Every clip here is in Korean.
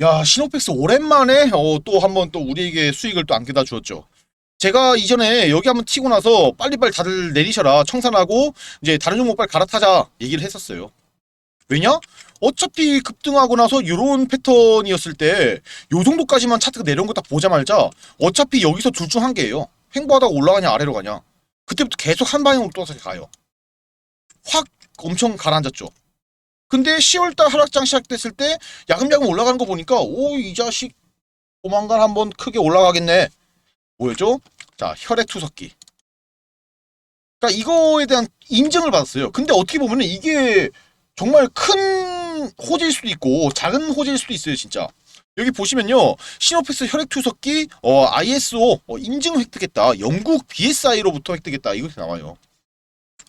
야, 시노펙스 오랜만에 어, 또 한번 또 우리에게 수익을 또 안겨다 주었죠. 제가 이전에 여기 한번 튀고 나서 빨리빨리 다들 내리셔라 청산하고 이제 다른 종목 빨리 갈아타자 얘기를 했었어요. 왜냐? 어차피 급등하고 나서 이런 패턴이었을 때 요 정도까지만 차트가 내려온 거 딱 보자마자 어차피 여기서 둘 중 한 개예요. 횡보하다가 올라가냐 아래로 가냐. 그때부터 계속 한 방향으로 또 가요. 확 엄청 가라앉았죠. 근데 10월달 하락장 시작됐을 때 야금야금 올라가는 거 보니까 오 이 자식 조만간 한번 크게 올라가겠네. 뭐였죠? 자 혈액 투석기. 그러니까 이거에 대한 인증을 받았어요. 근데 어떻게 보면은 이게 정말 큰 호재일 수도 있고 작은 호재일 수도 있어요, 진짜. 여기 보시면요, 시노펙스 혈액 투석기 어, ISO 어, 인증 획득했다. 영국 BSI로부터 획득했다. 이렇게 나와요.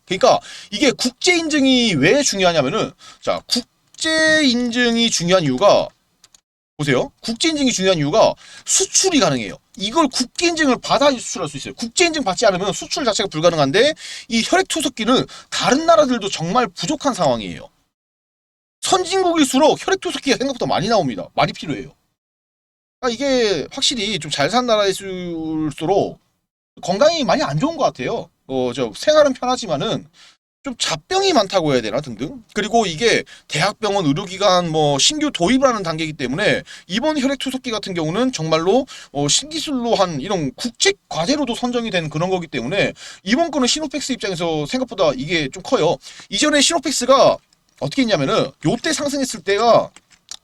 그러니까 이게 국제 인증이 왜 중요하냐면은 자 국제 인증이 중요한 이유가 보세요. 국제 인증이 중요한 이유가 수출이 가능해요. 이걸 국제 인증을 받아 수출할 수 있어요. 국제 인증 받지 않으면 수출 자체가 불가능한데 이 혈액 투석기는 다른 나라들도 정말 부족한 상황이에요. 선진국일수록 혈액 투석기가 생각보다 많이 나옵니다. 많이 필요해요. 아, 이게 확실히 좀 잘 산 나라일수록 건강이 많이 안 좋은 것 같아요. 어, 저 생활은 편하지만은 좀 잡병이 많다고 해야 되나 등등. 그리고 이게 대학병원 의료기관 뭐 신규 도입을 하는 단계이기 때문에 이번 혈액 투석기 같은 경우는 정말로 어, 신기술로 한 이런 국책 과제로도 선정이 된 그런 거기 때문에 이번 거는 시노펙스 입장에서 생각보다 이게 좀 커요. 이전에 시노펙스가 어떻게 했냐면은 요때 상승했을 때가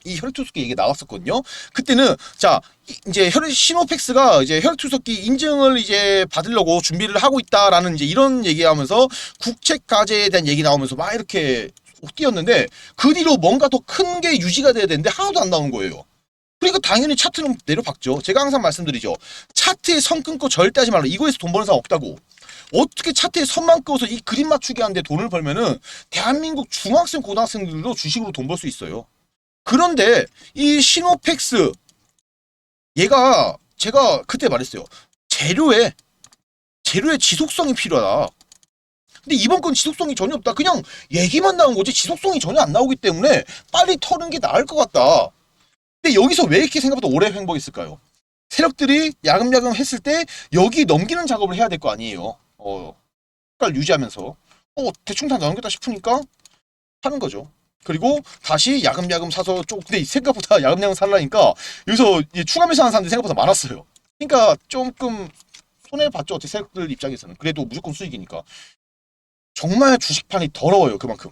이 혈액 투석기 이게 나왔었거든요. 그때는 자 이- 이제 혈액 시노펙스가 이제 혈액 투석기 인증을 이제 받으려고 준비를 하고 있다라는 이제 이런 얘기하면서 국책 과제에 대한 얘기 나오면서 막 이렇게 뛰었는데 그 뒤로 뭔가 더 큰 게 유지가 돼야 되는데 하나도 안 나오는 거예요. 그러니까 당연히 차트는 내려박죠. 제가 항상 말씀드리죠. 차트에 선 끊고 절대 하지 말라. 이거에서 돈 버는 사람 없다고. 어떻게 차트에 선만 그어서 이 그림 맞추기 하는데 돈을 벌면은 대한민국 중학생 고등학생들도 주식으로 돈 벌 수 있어요. 그런데 이 시노펙스 얘가 제가 그때 말했어요. 재료에 재료에 지속성이 필요하다. 근데 이번 건 지속성이 전혀 없다. 그냥 얘기만 나온 거지 지속성이 전혀 안 나오기 때문에 빨리 터는 게 나을 것 같다. 근데 여기서 왜 이렇게 생각보다 오래 횡보했을까요? 세력들이 야금야금 했을 때 여기 넘기는 작업을 해야 될 거 아니에요. 어, 색깔 유지하면서 어 대충 다 넘겼다 싶으니까 하는 거죠. 그리고 다시 야금야금 사서 좀 근데 생각보다 야금야금 살라니까 여기서 이 추가 매수하는 사람들이 생각보다 많았어요. 그러니까 조금 손해 봤죠. 어떻게 세력들 입장에서는 그래도 무조건 수익이니까 정말 주식판이 더러워요. 그만큼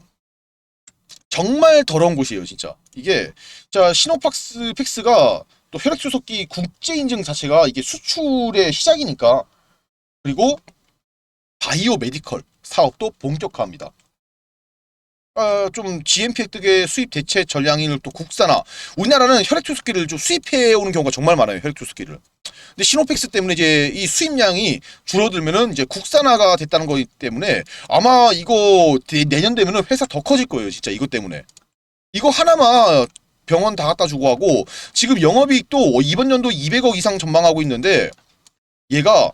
정말 더러운 곳이에요. 진짜 이게 자 시노팍스 픽스가 또 혈액 수속기 국제 인증 자체가 이게 수출의 시작이니까 그리고 바이오 메디컬 사업도 본격화합니다. 어, 좀 GMP 획득의 수입 대체 전량을 또 국산화. 우리나라는 혈액 투석기를 좀 수입해 오는 경우가 정말 많아요. 혈액 투석기를. 근데 시노펙스 때문에 이제 이 수입량이 줄어들면은 이제 국산화가 됐다는 거기 때문에 아마 이거 대- 내년 되면은 회사 더 커질 거예요. 진짜 이것 때문에. 이거 하나만 병원 다 갖다 주고 하고 지금 영업이익도 이번 연도 200억 이상 전망하고 있는데 얘가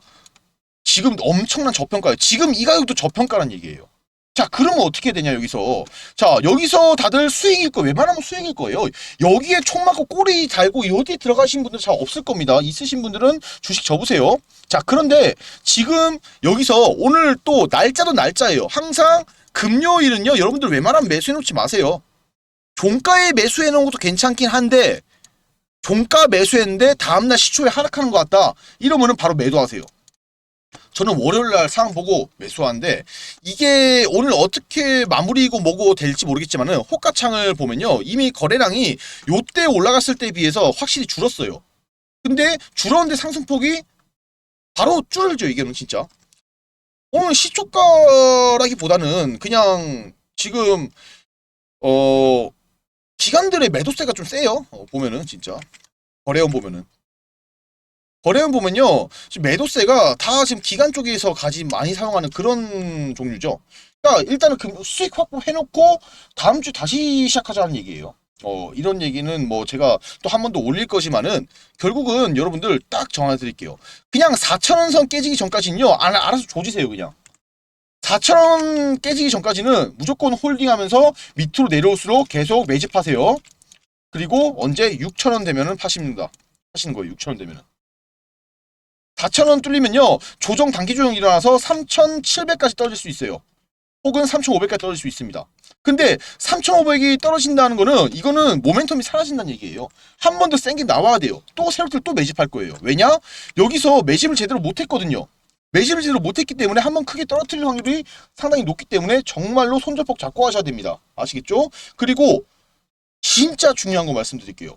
지금 엄청난 저평가예요. 지금 이 가격도 저평가란 얘기예요. 자, 그러면 어떻게 되냐, 여기서. 자, 여기서 다들 수익일 거, 웬만하면 수익일 거예요. 여기에 총 맞고 꼬리 달고 여기에 들어가신 분들 잘 없을 겁니다. 있으신 분들은 주식 접으세요. 자, 그런데 지금 여기서 오늘 또 날짜도 날짜예요. 항상 금요일은요, 여러분들 웬만하면 매수해놓지 마세요. 종가에 매수해놓은 것도 괜찮긴 한데, 종가 매수했는데 다음날 시초에 하락하는 것 같다. 이러면은 바로 매도하세요. 저는 월요일 날 상황 보고 매수하는데 이게 오늘 어떻게 마무리고 뭐고 될지 모르겠지만은 호가창을 보면요 이미 거래량이 요때 올라갔을 때에 비해서 확실히 줄었어요. 근데 줄었는데 상승폭이 바로 줄죠 이게는 진짜. 오늘 시초가라기보다는 그냥 지금 어 기관들의 매도세가 좀 세요. 어, 보면은 진짜 거래원 보면은. 거래원 보면요, 지금 매도세가 다 지금 기관 쪽에서 가지 많이 사용하는 그런 종류죠. 그러니까 일단은 그 수익 확보해놓고 다음 주 다시 시작하자는 얘기예요. 어, 이런 얘기는 뭐 제가 또 한 번 더 올릴 거지만은 결국은 여러분들 딱 정해드릴게요. 그냥 4천원 선 깨지기 전까지는요, 알, 알아서 조지세요, 그냥. 4천원 깨지기 전까지는 무조건 홀딩하면서 밑으로 내려올수록 계속 매집하세요. 그리고 언제 6,000원 되면은 파십니다. 하시는 거예요. 6,000원 되면은. 4,000원 뚫리면요. 조정 단기 조정이 일어나서 3,700까지 떨어질 수 있어요. 혹은 3,500까지 떨어질 수 있습니다. 근데 3,500이 떨어진다는 거는 이거는 모멘텀이 사라진다는 얘기예요. 한 번 더 센 게 나와야 돼요. 또 새롭게 또 매집할 거예요. 왜냐? 여기서 매집을 제대로 못했거든요. 매집을 제대로 못했기 때문에 한 번 크게 떨어뜨릴 확률이 상당히 높기 때문에 정말로 손절폭 잡고 하셔야 됩니다. 아시겠죠? 그리고 진짜 중요한 거 말씀드릴게요.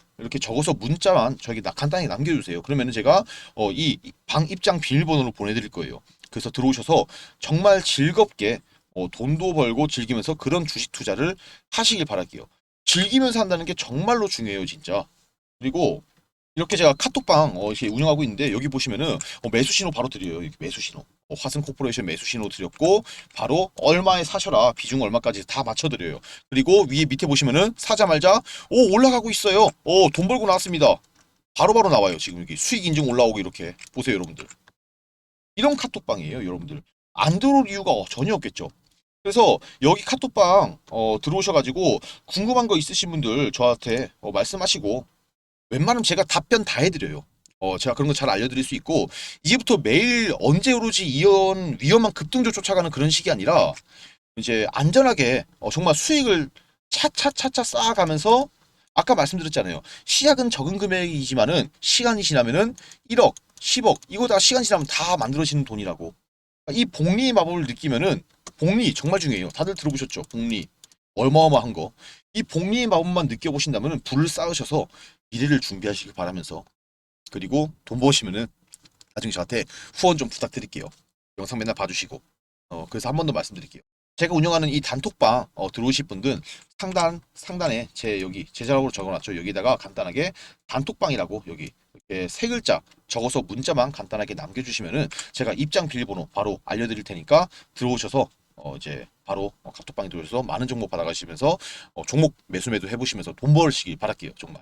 이렇게 적어서 문자만 나- 간단히 남겨주세요. 그러면은 제가 어, 이방 입장 비밀번호를 보내드릴 거예요. 그래서 들어오셔서 정말 즐겁게 어, 돈도 벌고 즐기면서 그런 주식 투자를 하시길 바랄게요. 즐기면서 한다는 게 정말로 중요해요, 진짜. 그리고 이렇게 제가 카톡방 어, 이렇게 운영하고 있는데 여기 보시면은 어, 매수 신호 바로 드려요. 매수 신호. 어, 화승 코퍼레이션 매수 신호 드렸고 바로 얼마에 사셔라 비중 얼마까지 다 맞춰드려요. 그리고 위에 밑에 보시면은 사자말자 오 올라가고 있어요. 오 돈 벌고 나왔습니다. 바로 바로 나와요. 지금 여기 수익 인증 올라오고 이렇게 보세요, 여러분들. 이런 카톡방이에요, 여러분들. 안 들어올 이유가 전혀 없겠죠. 그래서 여기 카톡방 어, 들어오셔가지고 궁금한 거 있으신 분들 저한테 어, 말씀하시고 웬만하면 제가 답변 다 해드려요. 어, 제가 그런 거 잘 알려드릴 수 있고 이제부터 매일 언제 오르지 이런 위험한 급등조 쫓아가는 그런 식이 아니라 이제 안전하게 어, 정말 수익을 차차차차 쌓아가면서 아까 말씀드렸잖아요. 시작은 적은 금액이지만은 시간이 지나면은 1억, 10억 이거 다 시간 지나면 다 만들어지는 돈이라고. 이 복리의 마법을 느끼면은 복리 정말 중요해요. 다들 들어보셨죠? 복리 어마어마한 거. 이 복리의 마법만 느껴보신다면은 불을 쌓으셔서 미래를 준비하시길 바라면서 그리고 돈 버시면은 나중에 저한테 후원 좀 부탁드릴게요. 영상 맨날 봐주시고 어 그래서 한 번 더 말씀드릴게요. 제가 운영하는 이 단톡방 어, 들어오실 분들 상단 상단에 제 여기 제자락으로 적어놨죠. 여기다가 간단하게 단톡방이라고 여기 이렇게 세 글자 적어서 문자만 간단하게 남겨주시면은 제가 입장 비밀번호 바로 알려드릴 테니까 들어오셔서 어 이제 바로 어, 카톡방에 들어오셔서 많은 정보 받아가시면서 어, 종목 매수 매도 해보시면서 돈 벌시길 바랄게요. 정말.